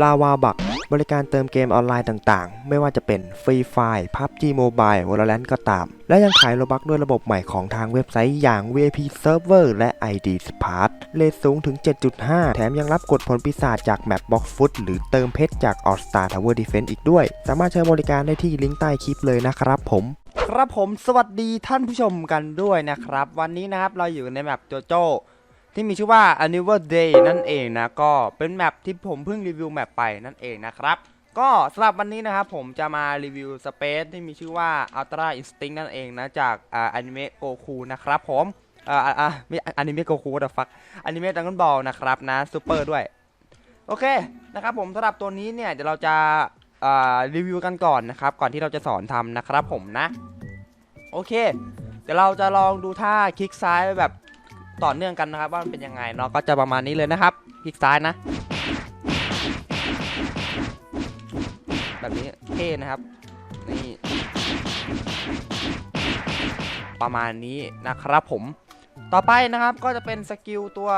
ลาวาบัก บริการเติมเกมออนไลน์ต่างๆ ไม่ว่าจะเป็นฟรีไฟ PUBG Mobile Valorant ก็ตาม และยังขายโลบักด้วยระบบใหม่ของทางเว็บไซต์อย่าง VIP Server และ ID Smart เลทสูงถึง 7.5 แถมยังรับกดผลปีศาจจากแมป Box Foot หรือเติมเพชรจาก All Star Tower Defense อีกด้วย สามารถใช้บริการได้ที่ลิงก์ใต้คลิปเลยนะครับผมครับผมสวัสดีท่านผู้ชมกันด้วยนะครับ วันนี้นะครับเราอยู่ในแมปโจโจ ที่มีชื่อว่า a n i v e r Day นั่นเองนะ ก็เป็นแมปที่ผมเพิ่งรีวิวแมปไปนั่นเองนะครับ ก็สำหรับวันนี้นะครับผมจะมารีวิวสเปซที่มีชื่อว่า Ultra Instinct นั่นเองนะจากอ่านิเมะโกคูนะครับผมอ่าอ่าไม่อนิเมะโกคูแต่ฟักอนิเมะดังกันบอลนะครับนะซูเปอร์ด้วยโอเคนะครับผมสำหรับตัวนี้เนี่ยเดี๋ยวเราจะรีวิวกันก่อนนะครับ ก่อนที่เราจะสอนทำนะครับผมนะ โอเค เดี๋ยวเราจะลองดูท่าคลิกซ้ายแบบ ต่อเนื่องกันนะครับว่ามันเป็นยังไงเนาะก็จะประมาณนี้เลยนะครับคลิกซ้ายนะ แบบนี้เท่นะครับนี่ประมาณนี้นะครับผมต่อไปนะครับก็จะเป็นสกิลตัว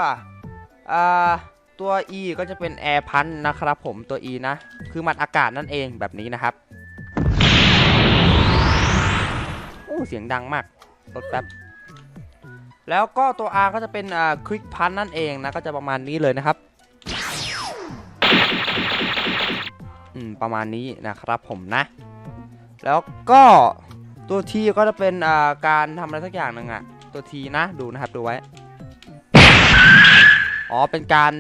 อ่าตัว E ก็จะเป็นแอร์พันนะครับผมตัว E นะ คือหมัดอากาศนั่นเองแบบนี้นะครับโอ้เสียงดังมากลดแป๊บ แล้วก็ตัว R ก็จะเป็นอ่าควิกพันนั่นเองนะก็จะประมาณนี้เลยนะครับอืมประมาณนี้นะครับผมนะ แล้วก็ตัว T ก็จะเป็นอ่าการทำอะไรสักอย่างหนึ่งอะตัว T นะดูนะครับดูไว้ อ๋อเป็นการ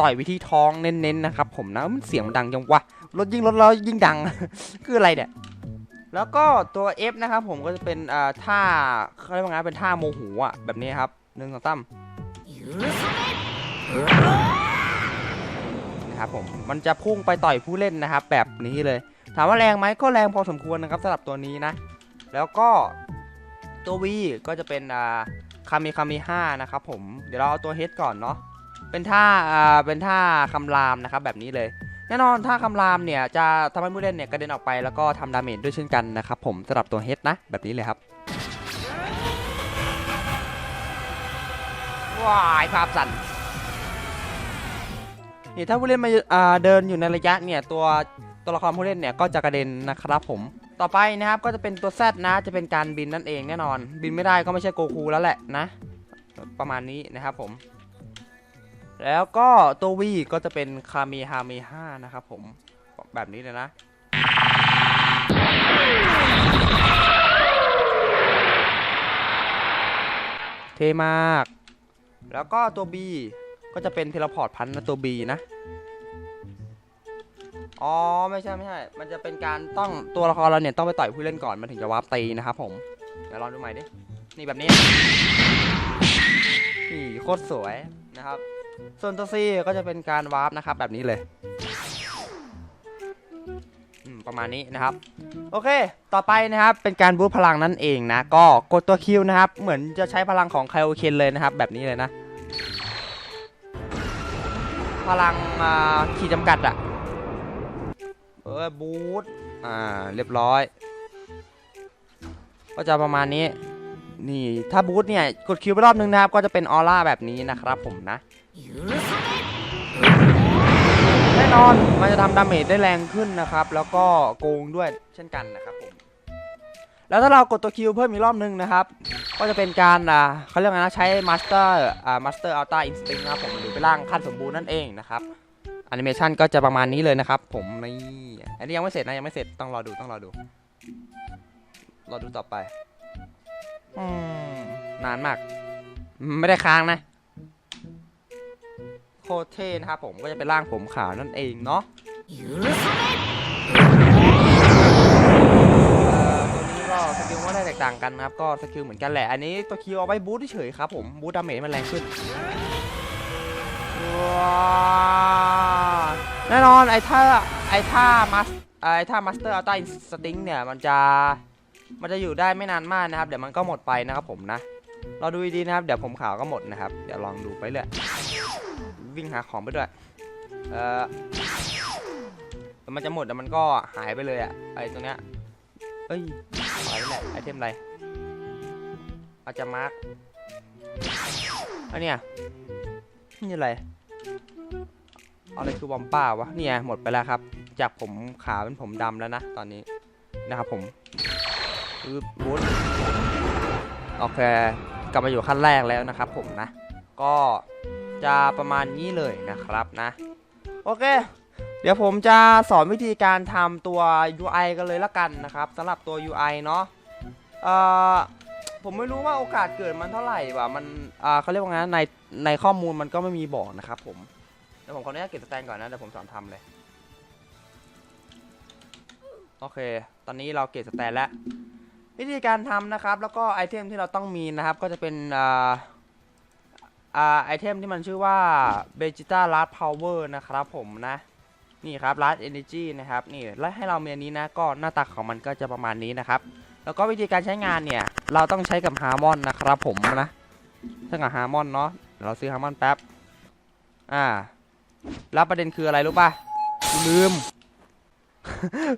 ต่อยวิธีท้องเน้นๆนะครับผมนะมันเสียงมันดังจังวะรถยิ่งรถแล้วยิ่งดัง คืออะไรเนี่ย แล้วก็ตัว F นะครับผมก็จะเป็นอ่าท่าเขาเรียกว่าไงเป็นท่าโมโหอะแบบนี้ครับหนึ่งสองสามนะครับผมมันจะพุ่งไปต่อยผู้เล่นนะครับ แบบนี้เลย ถามว่าแรงไหมก็แรงพอสมควรนะครับสำหรับตัวนี้นะ แล้วก็ตัว V ก็จะเป็นอ่าคามิคามิห้านะครับผมเดี๋ยวเราเอาตัว H ก่อนเนาะเป็นท่าอ่าเป็นท่าคำรามนะครับแบบนี้เลย แน่นอนถ้าคำรามเนี่ยจะทำให้ผู้เล่นเนี่ยกระเด็นออกไปแล้วก็ทำดาเมจด้วยเช่นกันนะครับผมสำหรับตัวเฮดนะ แบบนี้เลยครับว้ายภาพสั่นนี่ถ้าผู้เล่นมาาเดินอยู่ในระยะเนี่ยตัวตัวละครผู้เล่นเนี่ยก็จะกระเด็นนะครับผมต่อไปนะครับก็จะเป็นตัวแซดนะจะเป็นการบินนั่นเองแน่นอน บินไม่ได้ก็ไม่ใช่โกคูแล้วแหละนะ ประมาณนี้นะครับผม แล้วก็ตัววีก็จะเป็นคาเมฮาเมฮานะครับผมแบบนี้เลยนะ เท่มาก แล้วก็ตัว B ก็จะเป็นเทเลพอร์ตพันนะตัว B นะ อ๋อ ไม่ใช่ไม่ใช่ มันจะเป็นการต้องตัวละครเราเนี่ยต้องไปต่อยผู้เล่นก่อนมันถึงจะวาร์ปตีนะครับผม เดี๋ยวลองดูใหม่ดิ นี่แบบนี้นี่โคตรสวยนะครับ ส่วนตัว C ก็จะเป็นการวาร์ปนะครับแบบนี้เลยประมาณนี้นะครับ โอเค ต่อไปนะครับเป็นการบูตพลังนั่นเองนะ ก็กดตัวคิวนะครับ เหมือนจะใช้พลังของไคโอเคนเลยนะครับ แบบนี้เลยนะ พลังขีดจำกัดอะเออบูตอ่าเรียบร้อย ก็จะประมาณนี้ นี่ถ้าบูตเนี่ย กดคิวไปรอบนึงนะครับ ก็จะเป็นออร่าแบบนี้นะครับผมนะ แน่นอนมันจะทำดาเมจได้แรงขึ้นนะครับ แล้วก็โกงด้วยเช่นกันนะครับผมแล้วถ้าเรากดตัวคิวเพิ่มอีกรอบนึงนะครับ ก็จะเป็นการอ่าเขาเรียกไงนะใช้มาสเตอร์อ่ามาสเตอร์อัลต้าอินสติ้งนะครับผมหรือเป็นร่างขั้นสมบูรณ์นั่นเองนะครับแอนิเมชันก็จะประมาณนี้เลยนะครับ ผมนี่อันนี้ยังไม่เสร็จนะยังไม่เสร็จต้องรอดูต้องรอดูรอดูต่อไปอืมนานมาก ไม่ได้ค้างนะ โคเท่นะครับผมก็จะเป็นร่างผมขาวนั่นเองเนาะตัวนี้ก็สกิลไม่ได้แตกต่างกันนะครับก็สกิลเหมือนกันแหละอันนี้ตัวคิวเอาไว้บูทเฉยครับผมบูทดาเมจมันแรงขึ้นแน่นอนไอ้ท่าไอ้ท่ามัสไอ้ท่ามาสเตอร์อัลต้าอินสติ้งเนี่ยมันจะมันจะอยู่ได้ไม่นานมากนะครับ เดี๋ยวมันก็หมดไปนะครับผมนะเราดูดีนะครับ เดี๋ยวผมขาวก็หมดนะครับ เดี๋ยวลองดูไปเรื่อย วิ่งหาของไปด้วย เอ่อมันจะหมดแล้วมันก็หายไปเลยอะไอตรงเนี้ยเอ้ยอะไรแหละไอเทมอะไรอาจจะมาร์กอันเนี้ยนี่อะไรอะไรคือวอมป้าวะเนี่ยหมดไปแล้วครับ จากผมขาวเป็นผมดำแล้วนะตอนนี้นะครับผมคือบูทโอเคกลับมาอยู่ขั้นแรกแล้วนะครับผมนะ ก็ จะประมาณนี้เลยนะครับนะ โอเค เดี๋ยวผมจะสอนวิธีการทำตัว UI กันเลยละกันนะครับสำหรับตัว UI เนาะเอ่อผมไม่รู้ว่าโอกาสเกิดมันเท่าไหร่ว่ะมันอ่าเขาเรียกว่าไงในในข้อมูลมันก็ไม่มีบอกนะครับผมเดี๋ยวผมขออนุญาตเก็บสแตนก่อนนะเดี๋ยวผมสอนทำเลยโอเค ตอนนี้เราเก็บสแตนแล้ว วิธีการทำนะครับ แล้วก็ไอเทมที่เราต้องมีนะครับ ก็จะเป็นอ่า อ่าไอเทมที่มันชื่อว่า Vegeta Last Power นะครับผมนะ นี่ครับ Last Energy นะครับนี่และให้เราเมีอันนี้นะก็หน้าตาของมันก็จะประมาณนี้นะครับ แล้วก็วิธีการใช้งานเนี่ย เราต้องใช้กับฮาร์มอนนะครับผมนะใช้กับฮาร์มอนเนาะเดี๋ยวเราซื้อฮาร์มอนแป๊บอ่า แล้วประเด็นคืออะไรรู้ป่ะลืม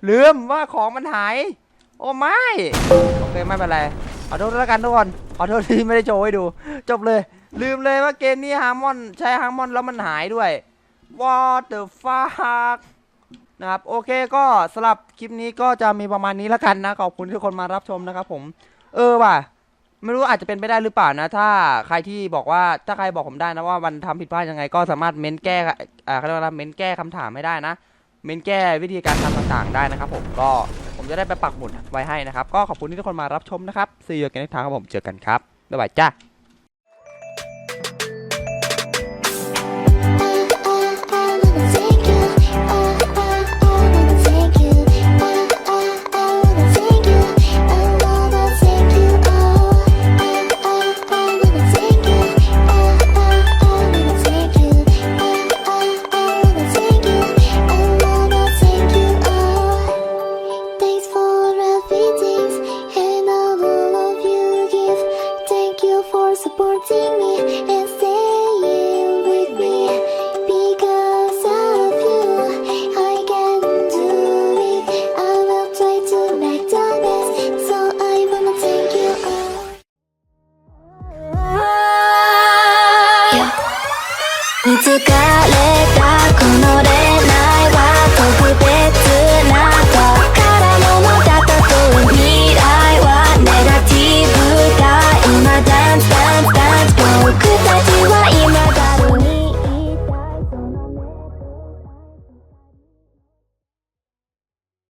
ลืมว่าของมันหาย โอ้ไม่ โอเคไม่เป็นไรขอโทษแล้วกันทุกคนขอโทษที่ไม่ได้โชว์ให้ดู จบเลย ลืมเลยว่าเกมนี้ฮาร์มอนใช้ฮาร์มอนแล้วมันหายด้วย What the fuck นะครับ โอเคก็สำหรับคลิปนี้ก็จะมีประมาณนี้แล้วกันนะ ขอบคุณทุกคนมารับชมนะครับผม เออว่ะ ไม่รู้อาจจะเป็นไปได้หรือเปล่านะ ถ้าใครที่บอกว่าถ้าใครบอกผมได้นะว่ามันทำผิดพลาดยังไง ก็สามารถเม้นแก้อ่าเขาเรียกว่าอะไรเม้นแก้คำถามให้ได้นะ เม้นแก้วิธีการทำต่างๆ ได้นะครับผมก็ผมจะได้ไปปักหมุดไว้ให้นะครับ ก็ขอบคุณที่ทุกคนมารับชมนะครับซีอูกันในทางครับผมเจอกันครับบ๊ายบายจ้า